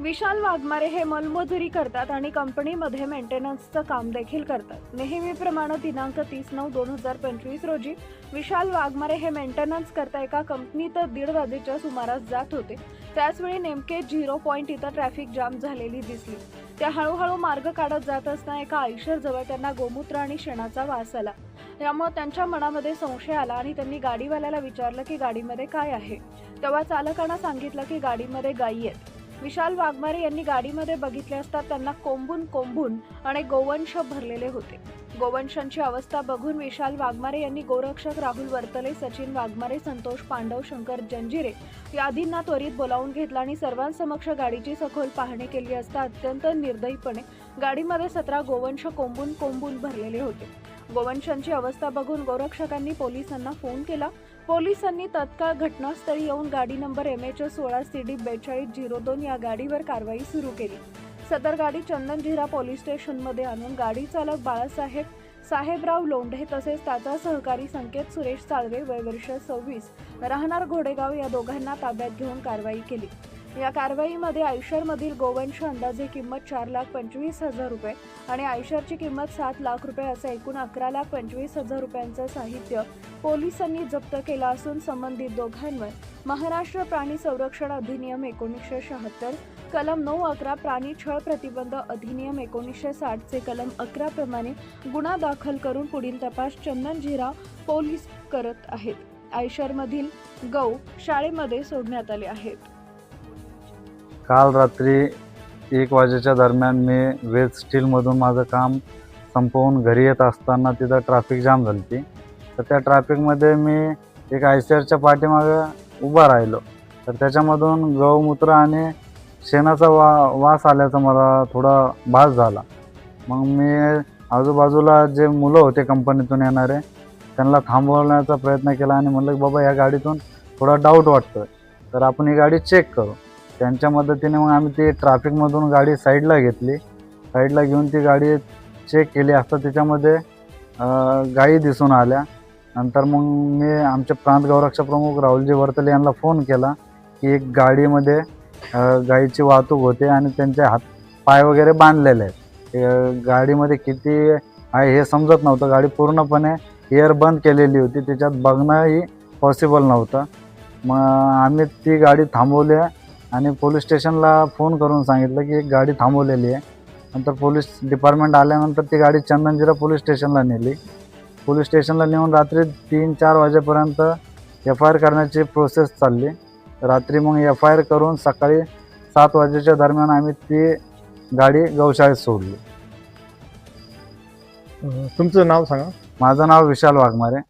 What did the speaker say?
विशाल वाघमारे हे मलमजुरी करतात आणि कंपनीमध्ये मेंटेनन्सचं काम देखील करतात. नेहमीप्रमाणे दिनांक तीस नऊ दोन हजार पंचवीस रोजी विशाल वाघमारे हे मेंटेनन्स करता एका कंपनीत दीड वाजेच्या सुमारास जात होते. त्याचवेळी नेमके झिरो पॉईंट इथं ट्रॅफिक जाम झालेली दिसली. त्या हळूहळू मार्ग काढत जात असताना एका आयशर जवळ त्यांना गोमूत्र आणि शेणाचा वास आला. त्यामुळे त्यांच्या मनामध्ये संशय आला आणि त्यांनी गाडीवाल्याला विचारलं की गाडीमध्ये काय आहे? तेव्हा चालकानं सांगितलं की गाडीमध्ये गायी आहेत. विशाल वाघमारे यांनी गाडीमध्ये बघितले असता त्यांना कोंबून कोंबून आणि गोवंश भरलेले होते. गोवंशांची अवस्था बघून विशाल वाघमारे यांनी गोरक्षक राहुल वर्तले सचिन वाघमारे संतोष पांडव शंकर जंजिरे या आदींना त्वरित बोलावून घेतला आणि सर्वांसमक्ष गाडीची सखोल पाहणी केली असता अत्यंत निर्दयीपणे गाडीमध्ये सतरा गोवंश कोंबून कोंबून भरलेले होते. गोवंशांची अवस्था बघून गोरक्षकांनी पोलिसांना फोन केला. पोलिसांनी तत्काळ घटनास्थळी येऊन गाडी नंबर एम एच सोळा सी डी बेचाळीस झिरो दोन या गाडीवर कारवाई सुरू केली. सदर गाडी चंदनझिरा पोलीस स्टेशनमध्ये आणून गाडी चालक बाळासाहेब साहेबराव लोंढे तसेच त्याचा सहकारी संकेत सुरेश साळवे वय वर्ष सव्वीस राहणार घोडेगाव या दोघांना ताब्यात घेऊन कारवाई केली. या कारवाईमध्ये आयशरमधील गोवंश अंदाजे किंमत चार लाख पंचवीस हजार रुपये आणि आयशरची किंमत सात लाख रुपये असं एकूण अकरा लाख पंचवीस हजार रुपयांचं साहित्य पोलिसांनी जप्त केलं असून संबंधित दोघांवर महाराष्ट्र प्राणी संरक्षण अधिनियम एकोणीसशे शहात्तर कलम नऊ अकरा प्राणी छळ प्रतिबंध अधिनियम एकोणीसशे साठचे कलम अकरा प्रमाणे गुन्हा दाखल करून पुढील तपास चंदन झिरा पोलीस करत आहेत. आयशरमधील गौ शाळेमध्ये सोडण्यात आले आहेत. काल रात्री एक वाजेच्या दरम्यान मी वेज स्टीलमधून माझं काम संपवून घरी येत असताना तिथं ट्रॅफिक जाम झाली होती. तर त्या ट्रॅफिकमध्ये मी एक आय सी आरच्या पाठीमागं उभा राहिलो. तर त्याच्यामधून गौमूत्र आणि शेणाचा वा वास आल्याचा मला थोडा भास झाला. मग मी आजूबाजूला जे मुलं होते कंपनीतून येणारे त्यांना थांबवण्याचा प्रयत्न केला आणि म्हणलं की बाबा या गाडीतून थोडा डाऊट वाटतोय. तर आपण ही गाडी चेक करू. त्यांच्या मदतीने मग आम्ही ती ट्रॅफिकमधून गाडी साईडला घेतली. साईडला घेऊन ती गाडी चेक केली. असता त्याच्यामध्ये गाई गायी दिसून आल्या. नंतर मग मी आमचे प्रांत गौरक्षा प्रमुख राहुलजी वर्तले यांना फोन केला की एक गाडीमध्ये गाईची गायीची वाहतूक होते आणि त्यांचे हात पाय वगैरे बांधलेले आहेत. गाडीमध्ये किती आहे हे समजत नव्हतं. गाडी पूर्णपणे एअर बंद केलेली होती. त्याच्यात बघणंही पॉसिबल नव्हतं. मग आम्ही ती गाडी थांबवली. आणि पोलीस स्टेशनला फोन करून सांगितलं की एक गाडी थांबवलेली आहे. नंतर पोलीस डिपार्टमेंट आल्यानंतर ती गाडी चंदनजिरा पोलीस स्टेशनला नेली. पोलीस स्टेशनला नेऊन रात्री तीन चार वाजेपर्यंत एफ आय आर करण्याची प्रोसेस चालली. रात्री मग एफ आय आर करून सकाळी सात वाजेच्या दरम्यान आम्ही ती गाडी गौशाळेत सोडली. तुमचं नाव सांगा. माझं नाव विशाल वाघमारे.